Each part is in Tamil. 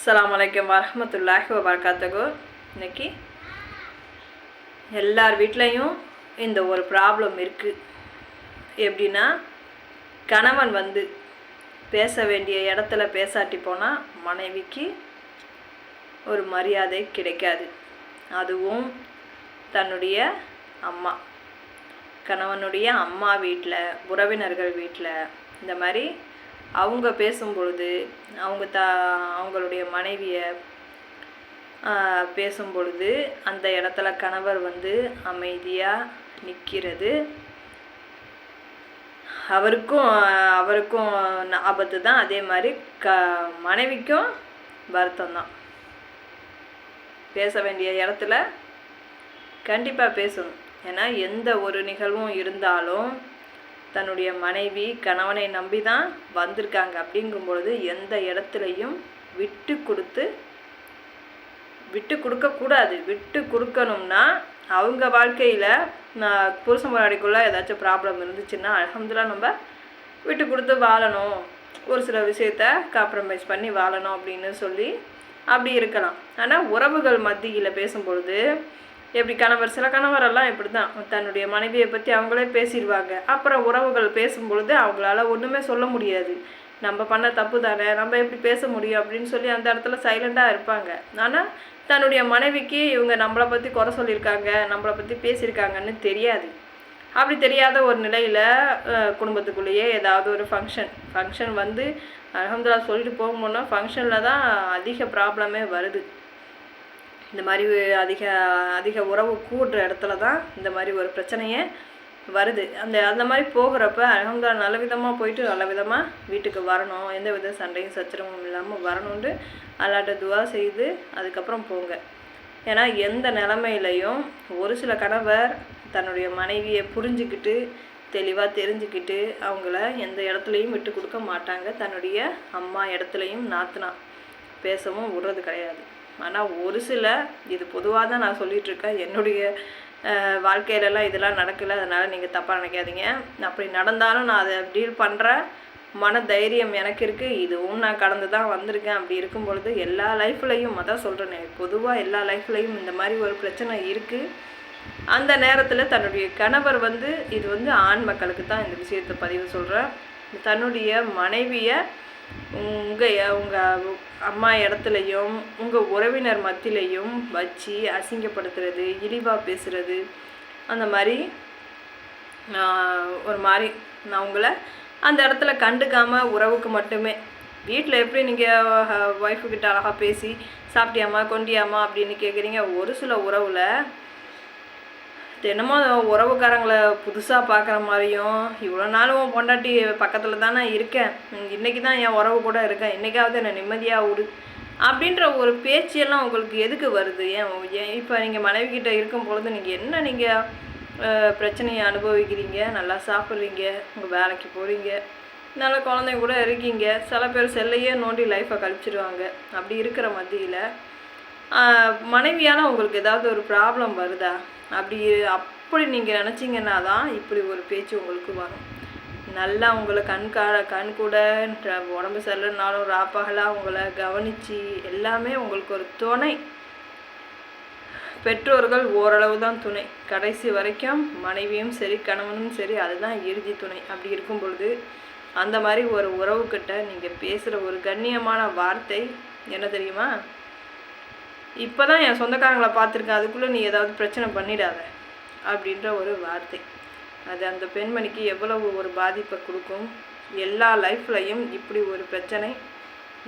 அஸ்லாம் வலைக்கம் வரமத்துல்லாஹி வபர்காத்தகோ இன்னைக்கு எல்லார் வீட்லேயும் இந்த ஒரு ப்ராப்ளம் இருக்குது எப்படின்னா கணவன் வந்து பேச வேண்டிய இடத்துல பேசாட்டி போனால் மனைவிக்கு ஒரு மரியாதை கிடைக்காது. அதுவும் தன்னுடைய அம்மா. கணவனுடைய அம்மா வீட்டில் உறவினர்கள் வீட்டில் இந்த மாதிரி அவங்க பேசும் பொழுது அவங்க த அவங்களுடைய மனைவியை பேசும் பொழுது அந்த இடத்துல கணவர் வந்து அமைதியாக நிற்கிறது அவருக்கும் அவருக்கும் ஆபத்து தான். அதே மாதிரி க மனைவிக்கும் வருத்தம் தான். பேச வேண்டிய இடத்துல கண்டிப்பாக பேசணும். ஏன்னா எந்த ஒரு நிகழ்வும் இருந்தாலும் தன்னுடைய மனைவி கணவனை நம்பி தான் வந்திருக்காங்க. அப்படிங்கும் பொழுது எந்த இடத்துலையும் விட்டு கொடுத்து விட்டு கொடுக்கக்கூடாது விட்டு கொடுக்கணும்னா அவங்க வாழ்க்கையில் நான் புருஷன் முன்னாடிக்குள்ளே ஏதாச்சும் ப்ராப்ளம் இருந்துச்சுன்னா அலமதுல்லா நம்ம விட்டு கொடுத்து வாழணும். ஒரு சில விஷயத்த காம்ப்ரமைஸ் பண்ணி வாழணும் அப்படின்னு சொல்லி அப்படி இருக்கலாம். ஆனால் உறவுகள் மத்தியில் பேசும்பொழுது எப்படி கணவர் சில கணவரெல்லாம் இப்படி தான் தன்னுடைய மனைவியை பற்றி அவங்களே பேசிடுவாங்க. அப்புறம் உறவுகள் பேசும்பொழுது அவங்களால ஒன்றுமே சொல்ல முடியாது. நம்ம பண்ண தப்பு தானே நம்ம எப்படி பேச முடியும் அப்படின்னு சொல்லி அந்த இடத்துல சைலண்டாக இருப்பாங்க. ஆனால் தன்னுடைய மனைவிக்கு இவங்க நம்மளை பற்றி குறை சொல்லியிருக்காங்க நம்மளை பற்றி பேசியிருக்காங்கன்னு தெரியாது. அப்படி தெரியாத ஒரு நிலையில் குடும்பத்துக்குள்ளேயே ஏதாவது ஒரு ஃபங்க்ஷன் ஃபங்க்ஷன் வந்து அலமதுல்லா சொல்லிட்டு போகும்போது ஃபங்க்ஷனில் தான் அதிக ப்ராப்ளமே வருது. இந்த மாதிரி அதிக அதிக உறவு கூடுற இடத்துல தான் இந்த மாதிரி ஒரு பிரச்சனையே வருது. அந்த அந்த மாதிரி போகிறப்ப அலமதுல்லா நல்ல விதமாக போயிட்டு நல்ல விதமாக வீட்டுக்கு வரணும். எந்த வித சண்டையும் சச்சரவும் இல்லாமல் வரணுன்ட்டு அல்லாட்ட துவா செய்து அதுக்கப்புறம் போங்க. ஏன்னா எந்த நிலமையிலையும் ஒரு சில கணவர் தன்னுடைய மனைவியை புரிஞ்சுக்கிட்டு தெளிவாக தெரிஞ்சுக்கிட்டு அவங்கள எந்த இடத்துலையும் விட்டு கொடுக்க மாட்டாங்க. தன்னுடைய அம்மா இடத்துலையும் நாத்துனா பேசவும் விடுறது கிடையாது. ஆனால் ஒரு சில இது பொதுவாக தான் நான் சொல்லிகிட்ருக்கேன் என்னுடைய வாழ்க்கையிலலாம் இதெல்லாம் நடக்கலை. அதனால் நீங்கள் தப்பாக நினைக்காதீங்க. அப்படி நடந்தாலும் நான் அதை டீல் பண்ணுற மன தைரியம் எனக்கு இருக்குது இதுவும் நான் கடந்து தான் வந்திருக்கேன். அப்படி இருக்கும் பொழுது எல்லா லைஃப்லையும் அதான் சொல்கிறேனே பொதுவாக எல்லா லைஃப்லையும் இந்த மாதிரி ஒரு பிரச்சனை இருக்குது அந்த நேரத்தில் தன்னுடைய கணவர் வந்து இது வந்து ஆண் மக்களுக்கு தான் இந்த விஷயத்தை பதிவு சொல்கிறேன் தன்னுடைய மனைவியை உங்கள் உங்கள் அம்மா இடத்துலையும் உங்கள் உறவினர் மத்தியிலையும் வச்சு அசிங்கப்படுத்துறது இழிவாக பேசுகிறது அந்த மாதிரி ஒரு மாதிரி நான் உங்களை அந்த இடத்துல கண்டுக்காமல் உறவுக்கு மட்டுமே. வீட்டில் எப்படி நீங்கள் ஒய்ஃபுக்கிட்ட அழகாக பேசி சாப்பிட்டியாம்மா கொண்டியாம்மா அப்படின்னு கேட்குறீங்க. ஒரு சில உறவில் தினமும் உறவுக்காரங்களை புதுசாக பார்க்குற மாதிரியும் இவ்வளோ நாளும் பொண்டாட்டி பக்கத்தில் தானே இருக்கேன் இன்றைக்கி தான் என் உறவு கூட இருக்கேன் இன்றைக்காவது என்னை நிம்மதியாக விடு. அப்படின்ற ஒரு பேச்செல்லாம் உங்களுக்கு எதுக்கு வருது? ஏன் ஏன் இப்போ நீங்கள் மனைவிக்கிட்ட இருக்கும் பொழுது நீங்கள் என்ன நீங்கள் பிரச்சனையை அனுபவிக்கிறீங்க? நல்லா சாப்பிட்றீங்க உங்கள் வேலைக்கு போகிறீங்க நல்ல குழந்தைங்க கூட இருக்கீங்க. சில பேர் செல்லையே நோண்டி லைஃப்பை கழிச்சிடுவாங்க அப்படி இருக்கிற மத்தியில் மனைவியால் உங்களுக்கு ஏதாவது ஒரு ப்ராப்ளம் வருதா? அப்படி அப்படி நீங்கள் நினச்சிங்கன்னா தான் இப்படி ஒரு பேச்சு உங்களுக்கு வரும். நல்லா உங்களை கண் கா கண் கூட உடம்பு சரியில்லைனாலும் ராப்பகலாக உங்களை கவனித்து எல்லாமே உங்களுக்கு ஒரு துணை. பெற்றோர்கள் ஓரளவு தான் துணை. கடைசி வரைக்கும் மனைவியும் சரி கணவனும் சரி அதுதான் இறுதி துணை. அப்படி இருக்கும் பொழுது அந்த மாதிரி ஒரு உறவுக்கிட்ட நீங்கள் பேசுகிற ஒரு கண்ணியமான வார்த்தை என்ன தெரியுமா? இப்போ தான் என் சொந்தக்காரங்களை பார்த்துருக்கேன். அதுக்குள்ளே நீ ஏதாவது பிரச்சனை பண்ணிடாத அப்படின்ற ஒரு வார்த்தை. அது அந்த பெண்மணிக்கு எவ்வளவு ஒரு பாதிப்பை கொடுக்கும்? எல்லா லைஃப்லையும் இப்படி ஒரு பிரச்சனை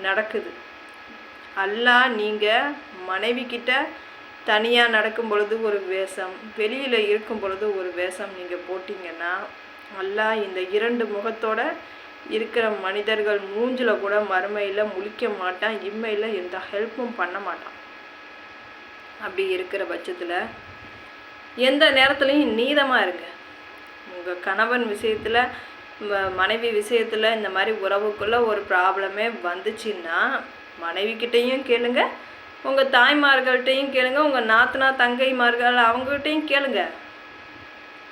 நடக்குது. அல்லா நீங்கள் மனைவிக்கிட்ட தனியாக நடக்கும் பொழுது ஒரு வேஷம் வெளியில் இருக்கும் பொழுது ஒரு வேஷம் நீங்கள் போட்டிங்கன்னா அல்லா இந்த இரண்டு முகத்தோட இருக்கிற மனிதர்கள் மூஞ்சில் கூட மறுமையில் முழிக்க மாட்டான் இம்மையில் எந்த ஹெல்ப்பும் பண்ண மாட்டான். அப்படி இருக்கிற பட்சத்தில் எந்த நேரத்துலையும் நீதமாக இருங்க. உங்கள் கணவன் விஷயத்தில் மனைவி விஷயத்தில் இந்த மாதிரி உறவுக்குள்ளே ஒரு ப்ராப்ளமே வந்துச்சுன்னா மனைவிக்கிட்டேயும் கேளுங்க. உங்கள் தாய்மார்கள்ட்டையும் கேளுங்க. உங்கள் நாத்தனா தங்கைமார்கள் அவங்ககிட்டையும் கேளுங்க.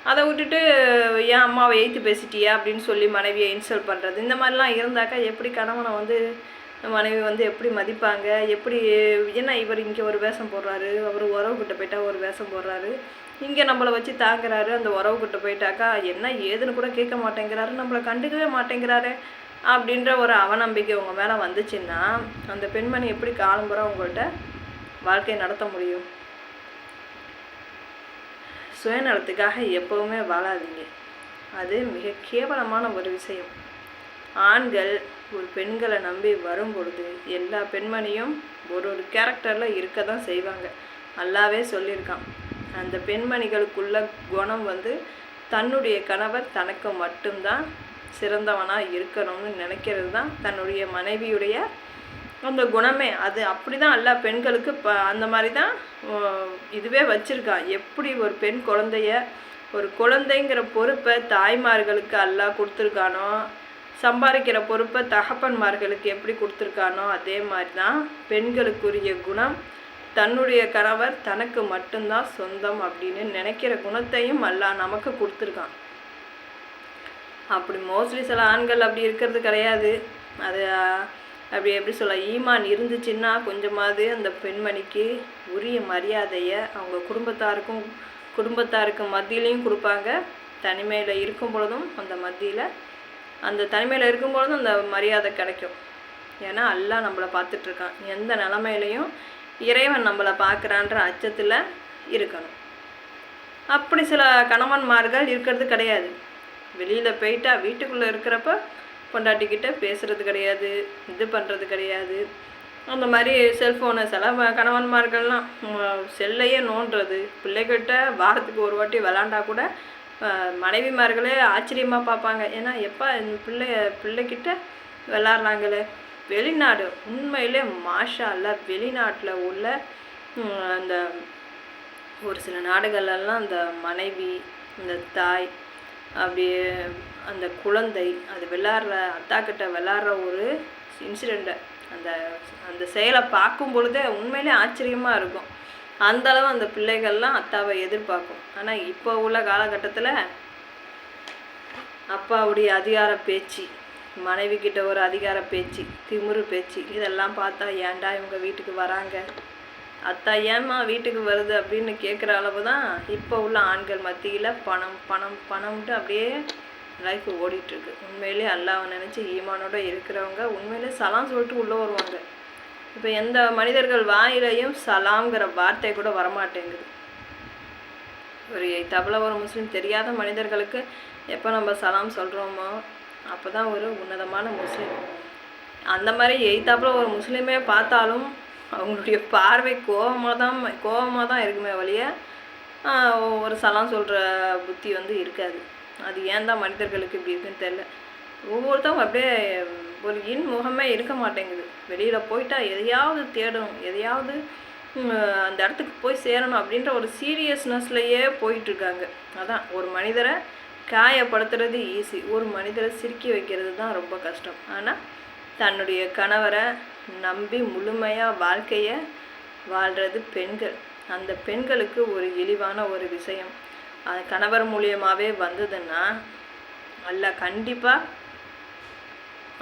அதை விட்டுட்டு ஏன் அம்மாவை எய்த்து பேசிட்டியா? அப்படின்னு சொல்லி மனைவியை இன்சல்ட் பண்ணுறது இந்த மாதிரிலாம் இருந்தாக்கா எப்படி கணவனை வந்து மனைவி வந்து எப்படி மதிப்பாங்க? எப்படி என்ன இவர் இங்கே ஒரு வேஷம் போடுறாரு. அவர் உறவுக்கிட்ட போயிட்டா ஒரு வேஷம் போடுறாரு. இங்கே நம்மளை வச்சு தாங்குறாரு. அந்த உறவுக்கிட்ட போயிட்டாக்கா என்ன ஏதுன்னு கூட கேட்க மாட்டேங்கிறாரு. நம்மளை கண்டுக்கவே மாட்டேங்கிறாரு அப்படின்ற ஒரு அவநம்பிக்கை உங்கள் மேலே வந்துச்சுன்னா அந்த பெண்மணி எப்படி காலம்புற உங்கள்கிட்ட வாழ்க்கையை நடத்த முடியும்? சுயநலத்துக்காக எப்போவுமே வாழாதீங்க. அது மிக கேவலமான ஒரு விஷயம். ஆண்கள் ஒரு பெண்களை நம்பி வரும் பொழுது எல்லா பெண்மணியும் ஒரு ஒரு கேரக்டரில் இருக்க தான் செய்வாங்க. நல்லாவே சொல்லியிருக்கான். அந்த பெண்மணிகளுக்குள்ள குணம் வந்து தன்னுடைய கணவர் தனக்கு மட்டும்தான் சிறந்தவனாக இருக்கணும்னு நினைக்கிறது தான் தன்னுடைய மனைவியுடைய அந்த குணமே. அது அப்படி தான் எல்லா பெண்களுக்கு இப்போ அந்த மாதிரி தான் இதுவே வச்சுருக்கான் எப்படி ஒரு பெண் குழந்தைய ஒரு குழந்தைங்கிற பொறுப்பை தாய்மார்களுக்கு அல்லாஹ் கொடுத்துருக்கானோ சம்பாதிக்கிற பொறுப்பை தகப்பன்மார்களுக்கு எப்படி கொடுத்துருக்கானோ அதே மாதிரி தான் பெண்களுக்குரிய குணம். தன்னுடைய கணவர் தனக்கு மட்டும்தான் சொந்தம் அப்படின்னு நினைக்கிற குணத்தையும் அல்லா நமக்கு கொடுத்துருக்கான். அப்படி மோஸ்ட்லி சில ஆண்கள் அப்படி இருக்கிறது கிடையாது. அது அப்படி எப்படி சொல்ல ஈமான் இருந்துச்சுன்னா கொஞ்சமாவது அந்த பெண்மணிக்கு உரிய மரியாதையை அவங்க குடும்பத்தாருக்கும் குடும்பத்தாருக்கு மத்தியிலையும் கொடுப்பாங்க. தனிமையில் இருக்கும் பொழுதும் அந்த மத்தியில் அந்த தனிமையில் இருக்கும்பொழுதும் அந்த மரியாதை கிடைக்கும். ஏன்னா அல்லாஹ் நம்மளை பார்த்துட்ருக்கான். எந்த நிலமையிலையும் இறைவன் நம்மளை பார்க்குறான்ற அச்சத்தில் இருக்கணும். அப்படி சில கணவன்மார்கள் இருக்கிறது கிடையாது. வெளியில் போயிட்டா வீட்டுக்குள்ளே இருக்கிறப்ப பொண்டாட்டிக்கிட்ட பேசுகிறது கிடையாது இது பண்ணுறது கிடையாது. அந்த மாதிரி செல்ஃபோனை சில கணவன்மார்கள்லாம் செல்லையே நோண்டுறது. பிள்ளைகிட்ட வாரத்துக்கு ஒரு வாட்டி விளாண்டா கூட மனைவிமார்களே ஆச்சரியமாக பார்ப்பாங்க. ஏன்னா எப்போ இந்த பிள்ளை பிள்ளைக்கிட்ட விளாட்றாங்களே வெளிநாடு உண்மையிலே மாஷா அல்ல வெளிநாட்டில் உள்ள அந்த ஒரு சில நாடுகளெல்லாம் அந்த மனைவி அந்த தாய் அப்படியே அந்த குழந்தை அது விளாட்ற அத்தாக்கிட்ட விளாட்ற ஒரு இன்சிடெண்ட்டை அந்த அந்த செயலை பார்க்கும் பொழுதே உண்மையிலே ஆச்சரியமாக இருக்கும். அந்தளவு அந்த பிள்ளைகள்லாம் அத்தாவை எதிர்பார்க்கும். ஆனால் இப்போ உள்ள காலகட்டத்தில் அப்பாவுடைய அதிகார பேச்சு மனைவி கிட்ட ஒரு அதிகார பேச்சு திமுரு பேச்சு இதெல்லாம் பார்த்தா ஏன்டா இவங்க வீட்டுக்கு வராங்க? அத்தா ஏம்மா வீட்டுக்கு வருது? அப்படின்னு கேட்குற அளவு தான் இப்போ உள்ள ஆண்கள் மத்தியில் பணம் பணம் பணம்ட்டு அப்படியே லைஃப் ஓடிட்டுருக்கு உண்மையிலே அல்லாவை நினச்சி ஈமானோட இருக்கிறவங்க உண்மையிலே சலாம் சொல்லிட்டு உள்ளே வருவாங்க. இப்போ எந்த மனிதர்கள் வாயிலையும் சலாம்ங்கிற வார்த்தை கூட வரமாட்டேங்குது. ஒரு தபல ஒரு முஸ்லீம் தெரியாத மனிதர்களுக்கு எப்போ நம்ம சலாம் சொல்கிறோமோ அப்போ தான் ஒரு உன்னதமான முஸ்லீம். அந்த மாதிரி எய்த்தாப்புல ஒரு முஸ்லீமே பார்த்தாலும் அவங்களுடைய பார்வை கோபமாக தான் கோபமாக தான் இருக்குமே வழிய ஒரு சலாம் சொல்கிற புத்தி வந்து இருக்காது. அது ஏன் தான் மனிதர்களுக்கு இப்படி இருக்குன்னு தெரில ஒவ்வொருத்தவங்க அப்படியே ஒரு இன்முகமே இருக்க மாட்டேங்குது. வெளியில் போயிட்டா எதையாவது தேடணும் எதையாவது அந்த இடத்துக்கு போய் சேரணும் அப்படின்ற ஒரு சீரியஸ்னஸ்லையே போயிட்டுருக்காங்க. அதான் ஒரு மனிதரை காயப்படுத்துறது ஈஸி ஒரு மனிதரை சிரிக்க வைக்கிறது தான் ரொம்ப கஷ்டம். ஆனால் தன்னுடைய கணவரை நம்பி முழுமையாக வாழ்க்கையை வாழ்கிறது பெண்கள். அந்த பெண்களுக்கு ஒரு இழிவான ஒரு விஷயம். அது கணவர் மூலியமாகவே வந்ததுன்னா அல்ல கண்டிப்பாக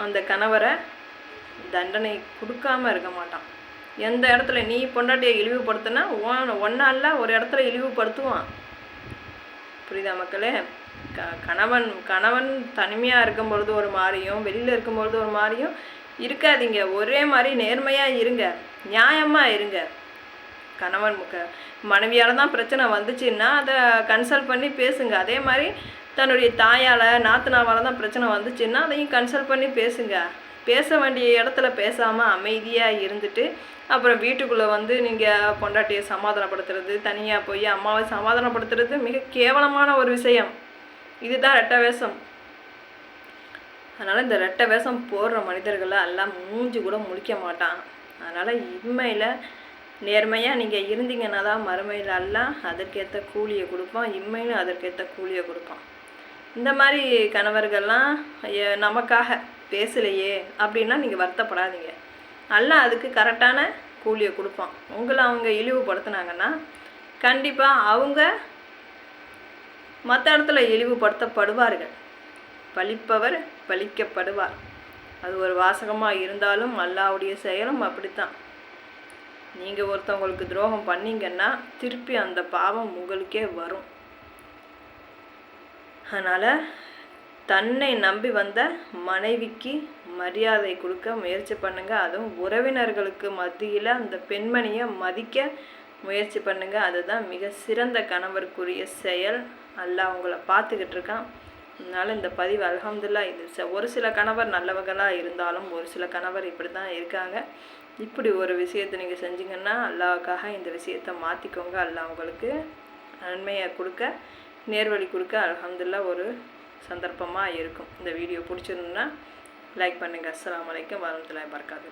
அந்த கணவரை தண்டனை கொடுக்காம இருக்க மாட்டான். எந்த இடத்துல நீ பொண்டாட்டியை இழிவுபடுத்தினா ஒன்னால் ஒரு இடத்துல இழிவுபடுத்துவான். புரியுதா மக்களே? க கணவன் கணவன் தனிமையாக இருக்கும் பொழுது ஒரு மாதிரியும் வெளியில் இருக்கும் பொழுது ஒரு மாதிரியும் இருக்காதீங்க. ஒரே மாதிரி நேர்மையாக இருங்க. நியாயமாக இருங்க. கணவன் முக்க மனைவியால் தான் பிரச்சனை வந்துச்சுன்னா அதை கன்சல்ட் பண்ணி பேசுங்க. அதே மாதிரி தன்னுடைய தாயால் நாத்தனாவால் தான் பிரச்சனை வந்துச்சுன்னா அதையும் கன்சல்ட் பண்ணி பேசுங்க. பேச வேண்டிய இடத்துல பேசாமல் அமைதியாக இருந்துட்டு அப்புறம் வீட்டுக்குள்ளே வந்து நீங்கள் பொண்டாட்டியை சமாதானப்படுத்துறது தனியாக போய் அம்மாவை சமாதானப்படுத்துறது மிக கேவலமான ஒரு விஷயம். இதுதான் ரெட்ட வேஷம். அதனால் இந்த ரெட்டை வேஷம் போடுற மனிதர்களை எல்லாம் மூஞ்சி கூட முழிக்க மாட்டான். அதனால் இம்மையில் நேர்மையாக நீங்கள் இருந்தீங்கன்னா தான் மறுமையில் எல்லாம் அதற்கேற்ற கூலியை கொடுப்பான். இம்மையிலும் அதற்கேற்ற கூலியை கொடுப்பான். இந்த மாதிரி கணவர்கள்லாம் நமக்காக பேசலையே அப்படின்னா நீங்கள் வருத்தப்படாதீங்க. நல்லா அதுக்கு கரெக்டான கூலியை கொடுப்பான். உங்களை அவங்க இழிவுபடுத்தினாங்கன்னா கண்டிப்பாக அவங்க மற்ற இடத்துல இழிவுபடுத்தப்படுவார்கள். பழிப்பவர் பழிக்கப்படுவார். அது ஒரு வாசகமாக இருந்தாலும் அல்லாவுடைய செயலும் அப்படித்தான். நீங்கள் ஒருத்தவங்களுக்கு துரோகம் பண்ணீங்கன்னா திருப்பி அந்த பாவம் உங்களுக்கே வரும். அதனால் தன்னை நம்பி வந்த மனைவிக்கு மரியாதை கொடுக்க முயற்சி பண்ணுங்கள் அதுவும் உறவினர்களுக்கு மத்தியில் அந்த பெண்மணியை மதிக்க முயற்சி பண்ணுங்கள் அதுதான் மிக சிறந்த கணவருக்குரிய செயல். அல்ல அவங்கள பார்த்துக்கிட்டு இருக்கான். அதனால் இந்த பதிவு அலகம்துல்லா இது ச- ஒரு சில கணவர் நல்லவங்களாக இருந்தாலும் ஒரு சில கணவர் இப்படி தான் இருக்காங்க. இப்படி ஒரு விஷயத்தை நீங்கள் செஞ்சீங்கன்னா அல்லாவுக்காக இந்த விஷயத்தை மாற்றிக்கோங்க அல்லாஹ் உங்களுக்கு நன்மையை கொடுக்க நேர்வழி கொடுக்க அலமதுல்லா ஒரு சந்தர்ப்பமாக இருக்கும். இந்த வீடியோ பிடிச்சிருந்தா லைக் பண்ணுங்கள் அஸ்லாம் அலைக்கும் வரமத்துல்லாஹி பறக்காது